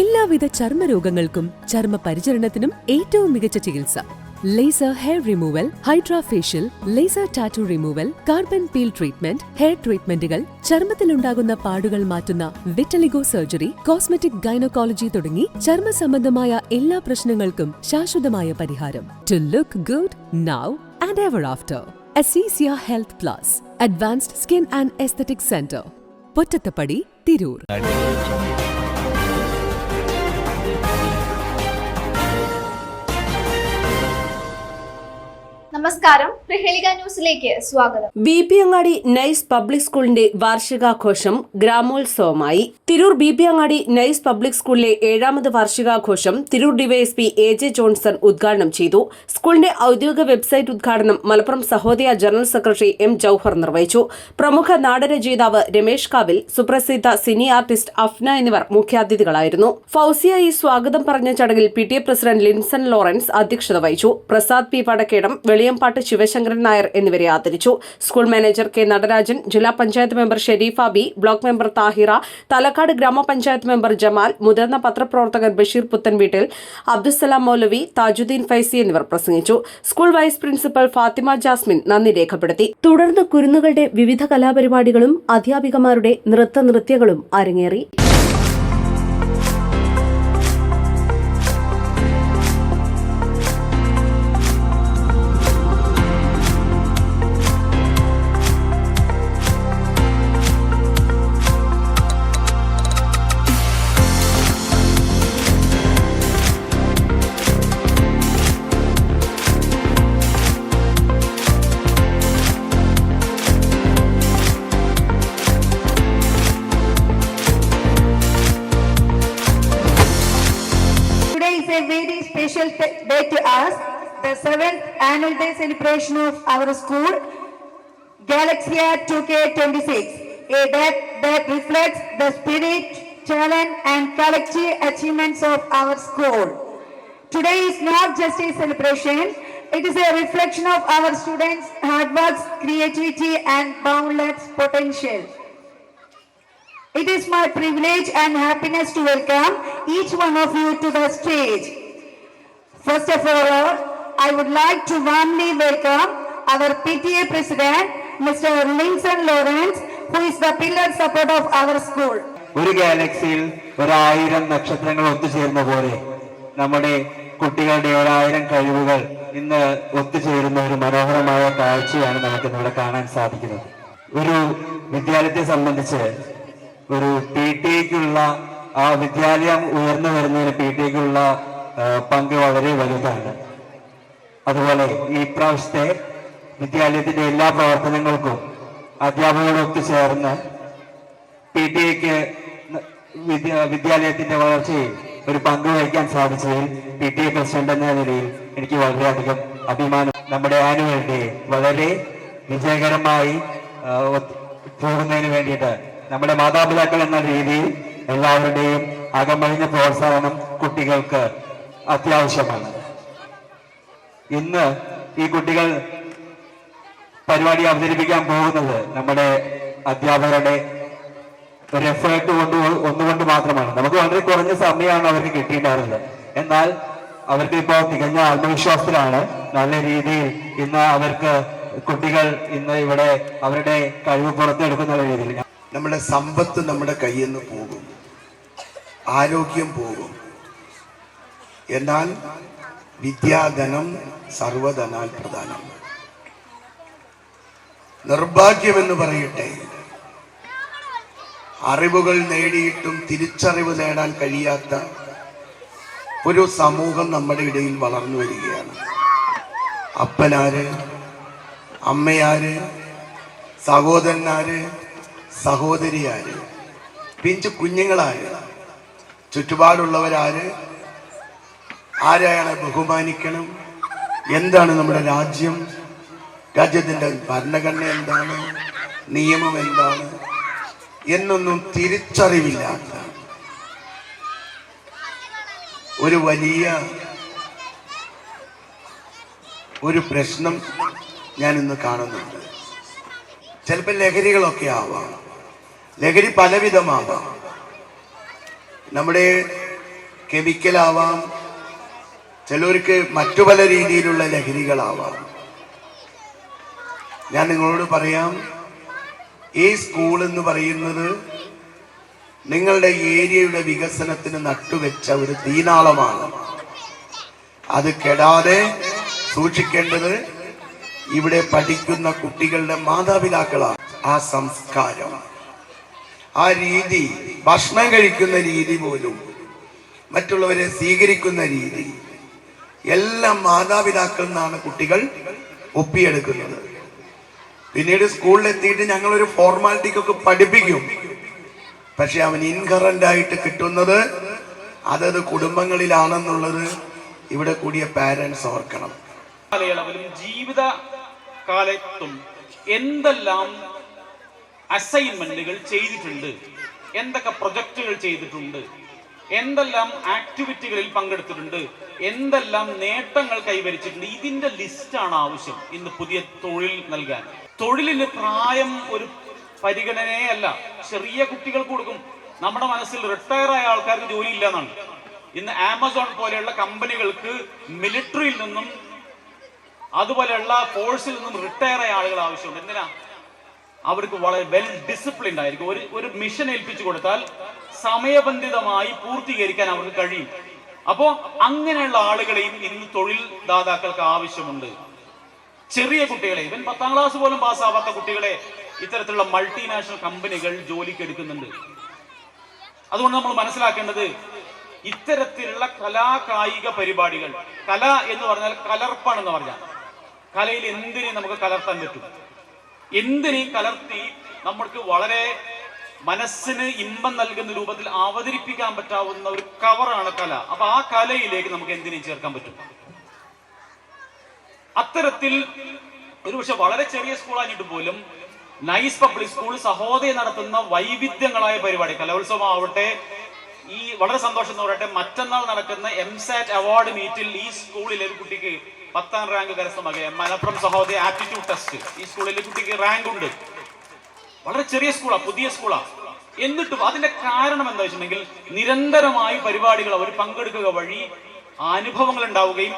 എല്ലാവിധ ചർമ്മരോഗങ്ങൾക്കും ചർമ്മ പരിചരണത്തിനും ഏറ്റവും മികച്ച ചികിത്സ laser hair removal hydra facial laser tattoo removal carbon peel treatment hair ട്രീറ്റ്മെന്റുകൾ ചർമ്മത്തിലുണ്ടാകുന്ന പാടുകൾ മാറ്റുന്ന വിറ്റലിഗോ സർജറി കോസ്മെറ്റിക് ഗൈനക്കോളജി തുടങ്ങി ചർമ്മ സംബന്ധമായ എല്ലാ പ്രശ്നങ്ങൾക്കും ശാശ്വതമായ പരിഹാരം to look good now and ever after Azeezia health plus advanced skin and aesthetic centre Pottathappadi Tirur നമസ്കാരം ന്യൂസിലേക്ക് സ്വാഗതം B P Angadi nice public സ്കൂളിന്റെ വാർഷികാഘോഷം ഗ്രാമോത്സവമായി Tirur B P Angadi nice public സ്കൂളിലെ ഏഴാമത് വാർഷികാഘോഷം Tirur DYSP A J Johnson ഉദ്ഘാടനം ചെയ്തു സ്കൂളിന്റെ ഔദ്യോഗിക വെബ്സൈറ്റ് ഉദ്ഘാടനം Malappuram Sahodaya general secretary M Jouhar നിർവഹിച്ചു പ്രമുഖ നാടരചയിതാവ് രമേഷ് കാവിൽ സുപ്രസിദ്ധ സിനി ആർട്ടിസ്റ്റ് അഫ്ന എന്നിവർ മുഖ്യാതിഥികളായിരുന്നു ഈ സ്വാഗതം പറഞ്ഞ ചടങ്ങിൽ P T A president Linson Lawrence അധ്യക്ഷത വഹിച്ചു പ്രസാദ് പി പടക്കേടം വെളിയമ്പാട്ട് പാലക്കാട് ശിവശങ്കരൻ നായർ എന്നിവരെ ആദരിച്ചു സ്കൂൾ മാനേജർ കെ നടരാജൻ ജില്ലാ panchayat member Sherif Abi block member Thahira Thalakkad ഗ്രാമപഞ്ചായത്ത് മെമ്പർ ജമാൽ മുതിർന്ന പത്രപ്രവർത്തകർ ബഷീർ പുത്തൻവീട്ടിൽ അബ്ദുസലാം മൗലവി താജുദ്ദീൻ ഫൈസി എന്നിവർ പ്രസംഗിച്ചു school vice principal Fathima Jasmin നന്ദി രേഖപ്പെടുത്തി തുടർന്ന് കുരുന്നുകളുടെ വിവിധ കലാപരിപാടികളും അധ്യാപികമാരുടെ നൃത്ത നൃത്യങ്ങളും അരങ്ങേറി a very special day to us, the seventh annual day celebration of our school, Galaxia 2K26, a day that reflects the spirit, talent and collective achievements of our school. Today is not just a celebration, it is a reflection of our students' hard work, creativity and boundless potential. It is my privilege and happiness to welcome each one of you to the stage. First of all, I would like to warmly welcome our PTA President, Mr. Linson Lawrence, who is the pillar support of our school. ഒരു ഗാലക്സിയിൽ ഒരായിരം നക്ഷത്രങ്ങൾ ഒത്തുചേരുന്ന പോലെ നമ്മുടെ കുട്ടികളുടെ ഒരായിരം കഴിവുകൾ ഇന്ന് ഒത്തുചേരുന്ന ഒരു മനോഹരമായ കാഴ്ചയാണ് നമുക്ക് ഇന്നിവിടെ കാണാൻ സാധിക്കുന്നത് ഒരു വിദ്യാലയത്തെ സംബന്ധിച്ച് ഒരു പി ടി എക്കുള്ള ആ വിദ്യാലയം ഉയർന്നു വരുന്നതിന് പി ടി എക്കുള്ള പങ്ക് വളരെ വലുതാണ് അതുപോലെ ഈ പ്രാവശ്യത്തെ വിദ്യാലയത്തിന്റെ എല്ലാ പ്രവർത്തനങ്ങൾക്കും അധ്യാപകരോട് ചേർന്ന് പി ടി എക്ക് വിദ്യാലയത്തിന്റെ വളർച്ചയിൽ ഒരു പങ്ക് വഹിക്കാൻ സാധിച്ചതിൽ പി ടി എ പ്രസിഡന്റ് എന്ന നിലയിൽ എനിക്ക് വളരെയധികം അഭിമാനം നമ്മുടെ ആനുവൽ ഡേ വളരെ വിജയകരമായി പോകുന്നതിന് വേണ്ടിയിട്ട് നമ്മുടെ മാതാപിതാക്കൾ എന്ന രീതിയിൽ എല്ലാവരുടെയും അകമഴിഞ്ഞ പ്രോത്സാഹനം കുട്ടികൾക്ക് അത്യാവശ്യമാണ് ഇന്ന് ഈ കുട്ടികൾ പരിപാടി അവതരിപ്പിക്കാൻ പോകുന്നത് നമ്മുടെ അധ്യാപകരുടെ ഒരു എഫേർട്ട് കൊണ്ട് ഒന്നുകൊണ്ട് മാത്രമാണ് നമുക്ക് വളരെ കുറഞ്ഞ സമയമാണ് അവർക്ക് കിട്ടിയിട്ടുണ്ടായിരുന്നത് എന്നാൽ അവർക്ക് ഇപ്പോൾ തികഞ്ഞ ആത്മവിശ്വാസത്തിലാണ് നല്ല രീതിയിൽ ഇന്ന് അവർക്ക് കുട്ടികൾ ഇന്ന് ഇവിടെ അവരുടെ കഴിവ് പുറത്തെടുക്കുന്ന രീതിയിൽ നമ്മുടെ സമ്പത്ത് നമ്മുടെ കയ്യിൽ നിന്ന് പോകും ആരോഗ്യം പോകും എന്നാൽ വിദ്യാധനം സർവധനാൽ പ്രധാനം നിർഭാഗ്യമെന്ന് പറയട്ടെ അറിവുകൾ നേടിയിട്ടും തിരിച്ചറിവ് നേടാൻ കഴിയാത്ത ഒരു സമൂഹം നമ്മുടെ ഇടയിൽ വളർന്നു വരികയാണ് അപ്പനാര് അമ്മയാര് സഹോദരനാര് സഹോദരിയാര് പിഞ്ചു കുഞ്ഞുങ്ങളാര് ചുറ്റുപാടുള്ളവരാര് ആരെയാണ് ബഹുമാനിക്കണം എന്താണ് നമ്മുടെ രാജ്യം രാജ്യത്തിൻ്റെ ഭരണഘടന എന്താണ് നിയമം എന്താണ് എന്നൊന്നും തിരിച്ചറിവില്ലാത്ത ഒരു വലിയ ഒരു പ്രശ്നം ഞാൻ ഇന്ന് കാണുന്നുണ്ട് ചിലപ്പോൾ ലഹരികളൊക്കെ ആവാം ലഹരി പലവിധമാവാം നമ്മുടെ കെമിക്കലാവാം ചിലർക്ക് മറ്റു പല രീതിയിലുള്ള ലഹരികളാവാം ഞാൻ നിങ്ങളോട് പറയാം ഈ സ്കൂൾ എന്ന് പറയുന്നത് നിങ്ങളുടെ ഏരിയയുടെ വികസനത്തിന് നട്ടുവെച്ച ഒരു തീനാളമാണ് അത് കെടാതെ സൂക്ഷിക്കേണ്ടത് ഇവിടെ പഠിക്കുന്ന കുട്ടികളുടെ മാതാപിതാക്കളാണ് ആ സംസ്കാരം ആ രീതി ഭക്ഷണം കഴിക്കുന്ന രീതി പോലും മറ്റുള്ളവരെ സ്വീകരിക്കുന്ന രീതി എല്ലാം മാതാപിതാക്കളിൽ നിന്നാണ് കുട്ടികൾ ഒപ്പിയെടുക്കുന്നത് പിന്നീട് സ്കൂളിലെത്തിയിട്ട് ഞങ്ങളൊരു ഫോർമാലിറ്റിക്കൊക്കെ പഠിപ്പിക്കും പക്ഷെ അവൻ ഇൻകറൻ്റ് ആയിട്ട് കിട്ടുന്നത് അതത് കുടുംബങ്ങളിലാണെന്നുള്ളത് ഇവിടെ കൂടിയ പാരൻസ് ഓർക്കണം കാലയളവിലും ജീവിത കാലത്തും എന്തെല്ലാം അസൈൻമെന്റുകൾ ചെയ്തിട്ടുണ്ട് എന്തൊക്കെ പ്രൊജക്റ്റുകൾ ചെയ്തിട്ടുണ്ട് എന്തെല്ലാം ആക്ടിവിറ്റികളിൽ പങ്കെടുത്തിട്ടുണ്ട് എന്തെല്ലാം നേട്ടങ്ങൾ കൈവരിച്ചിട്ടുണ്ട് ഇതിന്റെ ലിസ്റ്റാണ് ആവശ്യം ഇന്ന് പുതിയ തൊഴിൽ നൽകാൻ തൊഴിലിന് പ്രായം ഒരു പരിഗണനയല്ല ചെറിയ കുട്ടികൾക്ക് കൊടുക്കും നമ്മുടെ മനസ്സിൽ റിട്ടയർ ആയ ആൾക്കാർക്ക് ജോലി ഇല്ല ഇന്ന് ആമസോൺ പോലെയുള്ള കമ്പനികൾക്ക് മിലിറ്ററിയിൽ നിന്നും അതുപോലെയുള്ള ഫോഴ്സിൽ നിന്നും റിട്ടയർ ആയ ആളുകൾ ആവശ്യമുണ്ട് എന്തിനാ അവർക്ക് വളരെ വെൽ ഡിസിപ്ലിൻഡ് ആയിരിക്കും ഒരു ഒരു മിഷൻ ഏൽപ്പിച്ചു കൊടുത്താൽ സമയബന്ധിതമായി പൂർത്തീകരിക്കാൻ അവർക്ക് കഴിയും അപ്പോ അങ്ങനെയുള്ള ആളുകളെയും ഇന്ന് തൊഴിൽ ദാതാക്കൾക്ക് ആവശ്യമുണ്ട് ചെറിയ കുട്ടികളെ ഇവൻ പത്താം ക്ലാസ് പോലും പാസ്സാവാത്ത കുട്ടികളെ ഇത്തരത്തിലുള്ള മൾട്ടിനാഷണൽ കമ്പനികൾ ജോലിക്ക് എടുക്കുന്നുണ്ട് അതുകൊണ്ട് നമ്മൾ മനസ്സിലാക്കേണ്ടത് ഇത്തരത്തിലുള്ള കലാകായിക പരിപാടികൾ കല എന്ന് പറഞ്ഞാൽ കലർപ്പാണെന്ന് പറഞ്ഞാൽ കലയിൽ എന്തിനും നമുക്ക് കലർത്താൻ പറ്റും എന്തിനേയും കലർത്തി നമ്മൾക്ക് വളരെ മനസ്സിന് ഇമ്പം നൽകുന്ന രൂപത്തിൽ അവതരിപ്പിക്കാൻ പറ്റാവുന്ന ഒരു കവറാണ് കല അപ്പൊ ആ കലയിലേക്ക് നമുക്ക് എന്തിനേയും ചേർക്കാൻ പറ്റും അത്തരത്തിൽ ഒരുപക്ഷെ വളരെ ചെറിയ സ്കൂളായിട്ട് പോലും നൈസ് പബ്ലിക് സ്കൂൾ സഹോദരി നടത്തുന്ന വൈവിധ്യങ്ങളായ പരിപാടി കലോത്സവം ആവട്ടെ ഈ വളരെ സന്തോഷം എന്ന് പറയട്ടെ മറ്റന്നാൾ നടക്കുന്ന എംസാറ്റ് അവാർഡ് മീറ്റിൽ ഈ സ്കൂളിലെ ഒരു കുട്ടിക്ക് പത്താം റാങ്ക് കരസ്ഥമാക്കിയ മലപ്പുറം സഹോദരി ആപ്റ്റിറ്റ്യൂഡ് ടെസ്റ്റ് ഈ സ്കൂളിൽ കുട്ടിക്ക് റാങ്ക് ഉണ്ട് വളരെ ചെറിയ സ്കൂളാ പുതിയ സ്കൂളാ എന്നിട്ടും അതിന്റെ കാരണം എന്താ വെച്ചിട്ടുണ്ടെങ്കിൽ നിരന്തരമായി പരിപാടികൾ അവർ പങ്കെടുക്കുക വഴി അനുഭവങ്ങൾ ഉണ്ടാവുകയും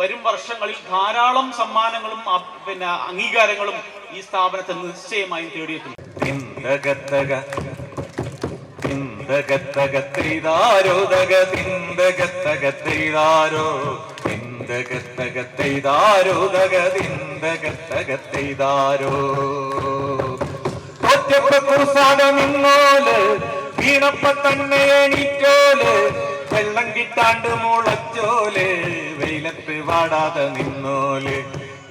വരും വർഷങ്ങളിൽ ധാരാളം സമ്മാനങ്ങളും പിന്നെ അംഗീകാരങ്ങളും ഈ സ്ഥാപനത്തെ നിശ്ചയമായും തേടിയെത്തും தகத்தகத்தைதாரோ தகதிந்தகத்தகத்தைதாரோ തോറ്റപ്പോ കുർസാനം ഇങ്ങോല് വീണപ്പ തന്നെ എണീറ്റോല് വെള്ളം കിട്ടാണ്ട് മുളച്ചോല് വെയിലത്ത് വാടാതെ നിന്നോല്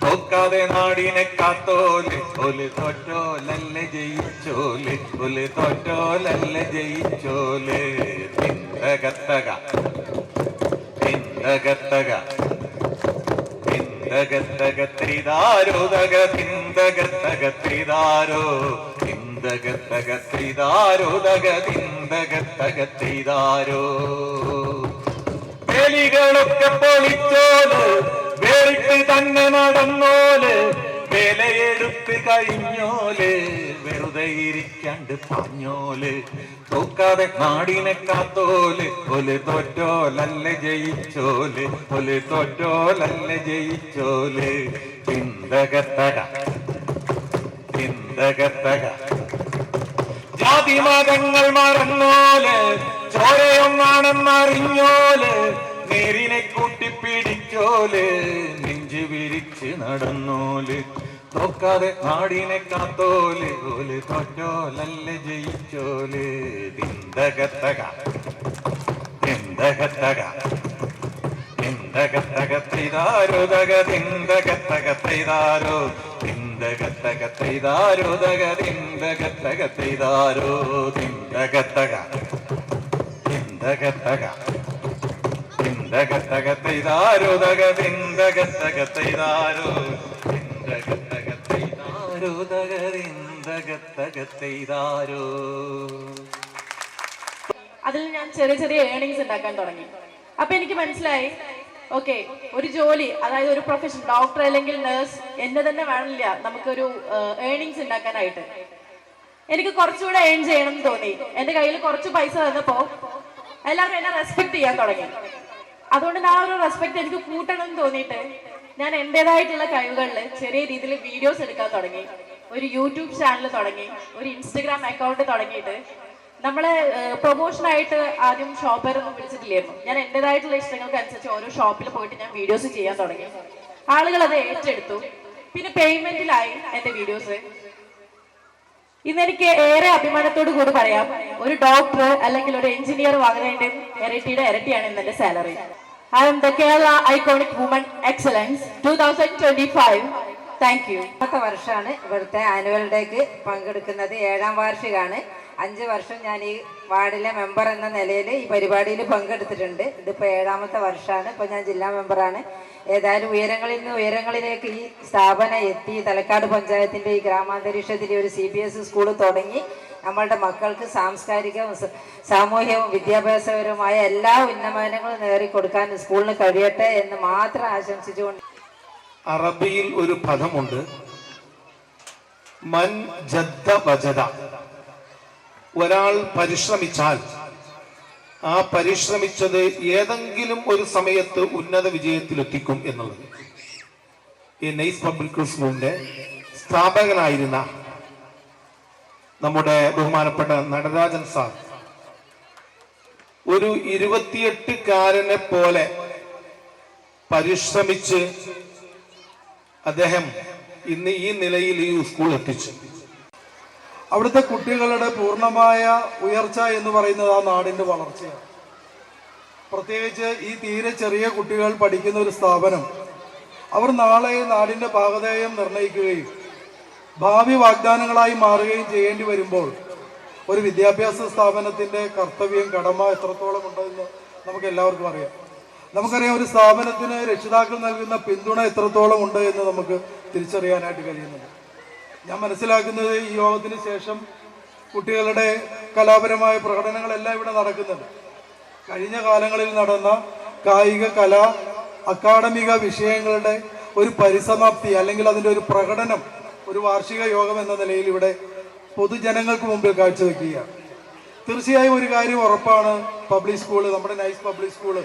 തോക്കാതെ നാടിനെ കാത്തോല് ഒല് തോറ്റോലല്ല ജയിച്ചോല് ഒല് തോറ്റോലല്ല ജയിച്ചോല് തിന്തകത്തക തിന്തകത്തക തിന്തകത്തകത്രിതാരോ തക തിന്തകത്തകത്രിതാരോ തിന്തകത്തകത്രിതാരോ വേലികളൊക്കെ പൊളിച്ചോല് വേറിട്ട് തന്നെ നടന്നോല് വേലയെടുത്ത് കഴിഞ്ഞോല് വെറുതെയിരിക്കാണ്ട് പറഞ്ഞോല് തോക്കാതെ നാടിനെ കാത്തോല് ഒല് തോറ്റോലല്ല ജയിച്ചോല് ഒല് തോറ്റോലല്ല ജയിച്ചോല് ചിന്തകത്തക ചിന്തകത്തക ജാതി മതങ്ങൾ മറന്നോല് ചോരയൊന്നാണെന്നറിഞ്ഞോല് നേരിനെ കൂട്ടിപ്പിടിച്ചോല് നെഞ്ചു വിരിച്ച് നടന്നോല് നോക്കാതെ നാടിനെ കാത്തോലെ ഓല് തോറ്റോലല്ല ജയിച്ചോലെ തിന്തകത്തക തിന്തകത്തക തിന്തകത്തകത്തൈതാരോതക തിന്തകത്തകത്തൈതാരോ തിന്തകത്തകത്തൈതാരോതക തിന്തകത്തകത്തൈതാരോ തിന്തകത്തക തിന്തകത്തക തിന്തകത്തകത്തൈതാരോതക തിന്തകത്തകത്തൈതാരോ കരുതകരിന്തകത്തകത്തെയ്താരോ അതിൽ ഞാൻ ചെറിയ ചെറിയ ഏണിങ്സ് ഉണ്ടാക്കാൻ തുടങ്ങി അപ്പൊ എനിക്ക് മനസ്സിലായി ഓക്കെ ഒരു ജോലി അതായത് ഒരു പ്രൊഫഷൻ ഡോക്ടർ അല്ലെങ്കിൽ നേഴ്സ് എന്നെ തന്നെ വേണമില്ല നമുക്കൊരു ഏണിങ്സ് ഉണ്ടാക്കാനായിട്ട് എനിക്ക് കുറച്ചുകൂടെ ഏൺ ചെയ്യണം എന്ന് തോന്നി എന്റെ കയ്യിൽ കുറച്ച് പൈസ തന്നപ്പോ എല്ലാവരും എന്നെ റെസ്പെക്ട് ചെയ്യാൻ തുടങ്ങി അതുകൊണ്ട് ആ ഒരു റെസ്പെക്ട് എനിക്ക് കൂട്ടണം എന്ന് തോന്നിയിട്ട് ഞാൻ എൻ്റെതായിട്ടുള്ള കഴിവുകളിൽ ചെറിയ രീതിയിൽ വീഡിയോസ് എടുക്കാൻ തുടങ്ങി ഒരു യൂട്യൂബ് ചാനൽ തുടങ്ങി ഒരു ഇൻസ്റ്റഗ്രാം അക്കൗണ്ട് തുടങ്ങിയിട്ട് നമ്മളെ പ്രൊമോഷനായിട്ട് ആദ്യം ഷോപ്പറൊന്നും വിളിച്ചിട്ടില്ലായിരുന്നു ഞാൻ എൻ്റെതായിട്ടുള്ള ഇഷ്ടങ്ങൾക്ക് അനുസരിച്ച് ഓരോ ഷോപ്പിൽ പോയിട്ട് ഞാൻ വീഡിയോസ് ചെയ്യാൻ തുടങ്ങി ആളുകൾ അത് ഏറ്റെടുത്തു പിന്നെ പേയ്മെന്റിലായി എൻ്റെ വീഡിയോസ് ഇന്ന് എനിക്ക് ഏറെ അഭിമാനത്തോട് കൂടി പറയാം ഒരു ഡോക്ടർ അല്ലെങ്കിൽ ഒരു എഞ്ചിനീയർ വാങ്ങുന്നതിന്റെ ഇരട്ടിയുടെ ഇരട്ടിയാണ് ഇന്നെ salary I am the Kerala Iconic Woman Excellence 2025. Thank you അടുത്ത വർഷമാണ് ഇവിടുത്തെ ആനുവൽ ഡേക്ക് പങ്കെടുക്കുന്നത് ഏഴാം വാർഷികമാണ് അഞ്ച് വർഷം ഞാൻ ഈ വാർഡിലെ മെമ്പർ എന്ന നിലയിൽ ഈ പരിപാടിയിൽ പങ്കെടുത്തിട്ടുണ്ട് ഇതിപ്പോൾ ഏഴാമത്തെ വർഷമാണ് ഇപ്പോൾ ഞാൻ ജില്ലാ മെമ്പറാണ് ഏതായാലും ഉയരങ്ങളിൽ നിന്ന് ഉയരങ്ങളിലേക്ക് ഈ സ്ഥാപനം എത്തി തലക്കാട് പഞ്ചായത്തിൻ്റെ ഈ ഗ്രാമാന്തരീക്ഷത്തിൽ ഒരു സി ബി എസ് സ്കൂൾ തുടങ്ങി നമ്മളുടെ മക്കൾക്ക് സാംസ്കാരികവും സാമൂഹ്യവും വിദ്യാഭ്യാസപരവുമായ എല്ലാ ഉന്നമനങ്ങളും നേറിക്കൊടുക്കാൻ സ്കൂളിന് കഴിയട്ടെ എന്ന് മാത്രം ആശംസിച്ചുകൊണ്ട് അറബിയിൽ ഒരു പദമുണ്ട് മൻ ജദ്ദ വജദ ഒരാൾ പരിശ്രമിച്ചാൽ ആ പരിശ്രമിച്ചത് ഏതെങ്കിലും ഒരു സമയത്ത് ഉന്നത വിജയത്തിലെത്തിക്കും എന്നുള്ളത് ഈ നൈസ് പബ്ലിക് സ്കൂളിന്റെ സ്ഥാപകനായിരുന്ന നമ്മുടെ ബഹുമാനപ്പെട്ട നടരാജൻ സാർ ഒരു ഇരുപത്തിയെട്ടുകാരനെ പോലെ പരിശ്രമിച്ച് അദ്ദേഹം ഇന്ന് ഈ നിലയിൽ ഈ സ്കൂൾ എത്തിച്ചു അവിടുത്തെ കുട്ടികളുടെ പൂർണ്ണമായ ഉയർച്ച എന്ന് പറയുന്നത് ആ നാടിന്റെ വളർച്ചയാണ് പ്രത്യേകിച്ച് ഈ തീരെ ചെറിയ കുട്ടികൾ പഠിക്കുന്ന ഒരു സ്ഥാപനം അവർ നാളെ നാടിന്റെ ഭാഗതേയം നിർണ്ണയിക്കുകയും ഭാവി വാഗ്ദാനങ്ങളായി മാറുകയും ചെയ്യേണ്ടി വരുമ്പോൾ ഒരു വിദ്യാഭ്യാസ സ്ഥാപനത്തിൻ്റെ കർത്തവ്യം കടമ എത്രത്തോളം ഉണ്ടെന്ന് നമുക്ക് എല്ലാവർക്കും അറിയാം നമുക്കറിയാം ഒരു സ്ഥാപനത്തിന് രക്ഷിതാക്കൾ നൽകുന്ന പിന്തുണ എത്രത്തോളം ഉണ്ട് എന്ന് നമുക്ക് തിരിച്ചറിയാനായിട്ട് കഴിയുന്നുണ്ട് ഞാൻ മനസ്സിലാക്കുന്നത് ഈ യോഗത്തിന് ശേഷം കുട്ടികളുടെ കലാപരമായ പ്രകടനങ്ങളെല്ലാം ഇവിടെ നടക്കുന്നുണ്ട് കഴിഞ്ഞ കാലങ്ങളിൽ നടന്ന കായിക കല അക്കാഡമിക വിഷയങ്ങളുടെ ഒരു പരിസമാപ്തി അല്ലെങ്കിൽ അതിൻ്റെ ഒരു പ്രകടനം ഒരു വാർഷിക യോഗം എന്ന നിലയിൽ ഇവിടെ പൊതുജനങ്ങൾക്ക് മുമ്പിൽ കാഴ്ചവെക്കുകയാണ് തീർച്ചയായും ഒരു കാര്യം ഉറപ്പാണ് പബ്ലിക് സ്കൂള് നമ്മുടെ നൈസ് പബ്ലിക് സ്കൂള്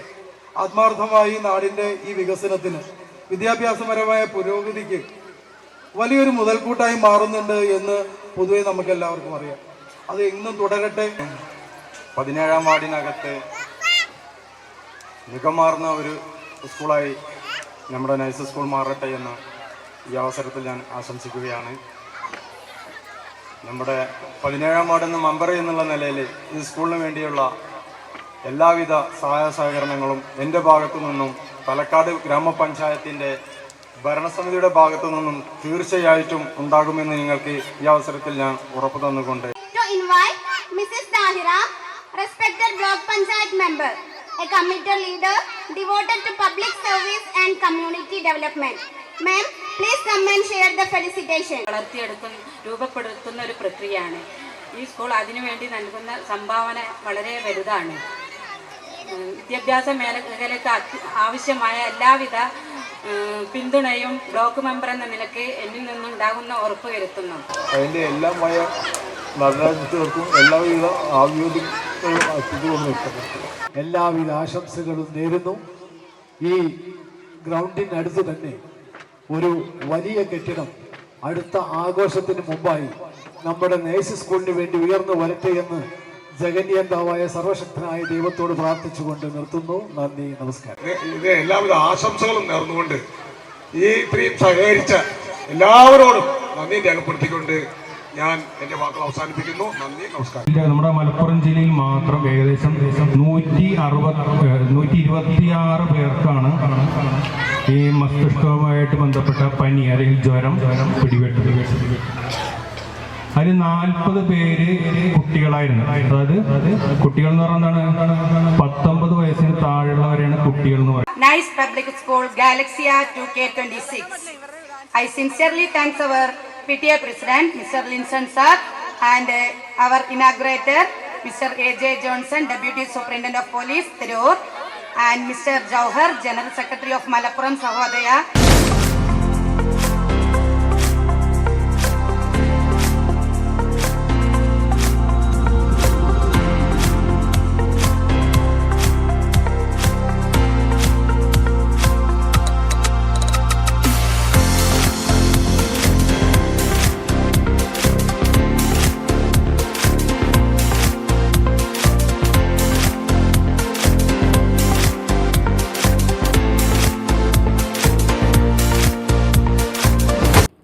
ആത്മാർത്ഥമായി നാടിൻ്റെ ഈ വികസനത്തിന് വിദ്യാഭ്യാസപരമായ പുരോഗതിക്ക് വലിയൊരു മുതൽക്കൂട്ടായി മാറുന്നുണ്ട് എന്ന് പൊതുവെ നമുക്ക് എല്ലാവർക്കും അറിയാം അത് എന്നും തുടരട്ടെ പതിനേഴാം വാർഡിനകത്ത് മികമാർന്ന ഒരു സ്കൂളായി നമ്മുടെ നൈസ് സ്കൂൾ മാറട്ടെ എന്ന് ഈ അവസരത്തിൽ ഞാൻ ആശംസിക്കുകയാണ് നമ്മുടെ പതിനേഴാം എന്ന മെമ്പർ എന്നുള്ള നിലയിൽ ഈ സ്കൂളിന് വേണ്ടിയുള്ള എല്ലാവിധ സഹായ സഹകരണങ്ങളും എൻ്റെ ഭാഗത്തു നിന്നും പാലക്കാട് ഗ്രാമപഞ്ചായത്തിൻ്റെ ഭരണസമിതിയുടെ ഭാഗത്തു നിന്നും തീർച്ചയായിട്ടും ഉണ്ടാകുമെന്ന് നിങ്ങൾക്ക് ഈ അവസരത്തിൽ ഞാൻ ഉറപ്പ് തന്നുകൊണ്ട് member a committed leader devoted to public service and community development ma'am please share the felicitation വളർത്തിയെടുക്കുന്ന രൂപപ്പെടുത്തുന്ന ഒരു പ്രക്രിയയാണ് ഈ സ്കൂൾ അതിനുവേണ്ടി നൽകുന്ന സംഭാവന വളരെ വലുതാണ് വിദ്യാഭ്യാസ മേഖലയ്ക്ക് ആവശ്യമായ എല്ലാവിധ പിന്തുണയും ബ്ലോക്ക് മെമ്പർ എന്ന നിലയ്ക്ക് എന്നിൽ നിന്നുണ്ടാകുന്ന ഉറപ്പ് വരുത്തുന്നു അതിൻ്റെ എല്ലാമായ എല്ലാവിധ ആശംസകളും നേരുന്നു ഈ ഗ്രൗണ്ടിനടുത്ത് തന്നെ ഒരു വലിയ കെട്ടിടം അടുത്ത ആഘോഷത്തിന് മുമ്പായി നമ്മുടെ നേഴ്സ് സ്കൂളിന് വേണ്ടി ഉയർന്നു വരട്ടെ എന്ന് ജഗന്യന്താവായ സർവശക്തനായ ദൈവത്തോട് പ്രാർത്ഥിച്ചുകൊണ്ട് നിർത്തുന്നു നന്ദി നമസ്കാരം എല്ലാവിധ ആശംസകളും നേർന്നുകൊണ്ട് ഈ ഇത്രയും സഹകരിച്ച എല്ലാവരോടും നന്ദി രേഖപ്പെടുത്തിക്കൊണ്ട് ഞാൻ എൻ്റെ വാക്കുകൾ അവസാനിപ്പിക്കുന്നു നന്ദി നമസ്കാരം നമ്മുടെ മലപ്പുറം ജില്ലയിൽ മാത്രം ഏകദേശം നൂറ്റി അറുപത് നൂറ്റി ഇരുപത്തിയാറ് പേർക്കാണ് ഈ മസ്തിഷ്കവുമായിട്ട് ബന്ധപ്പെട്ട പനി അല്ലെങ്കിൽ ജ്വരം പിടിപെട്ടു അതിൽ നാൽപ്പത് പേര് കുട്ടികളായിരുന്നു അതായത് കുട്ടികൾ എന്ന് പറഞ്ഞാണ് പത്തൊമ്പത് വയസ്സിന് താഴെയുള്ളവരെയാണ് കുട്ടികൾ എന്ന് പറയുന്നത് nice public school galaxia two K twenty six I sincerely thanks our PTA President Mr. Linson Sir and our inaugurator Mr. A.J. Johnson, Deputy Superintendent of Police, Tirur, and Mr. Jauhar, General Secretary of Malappuram Sahodaya.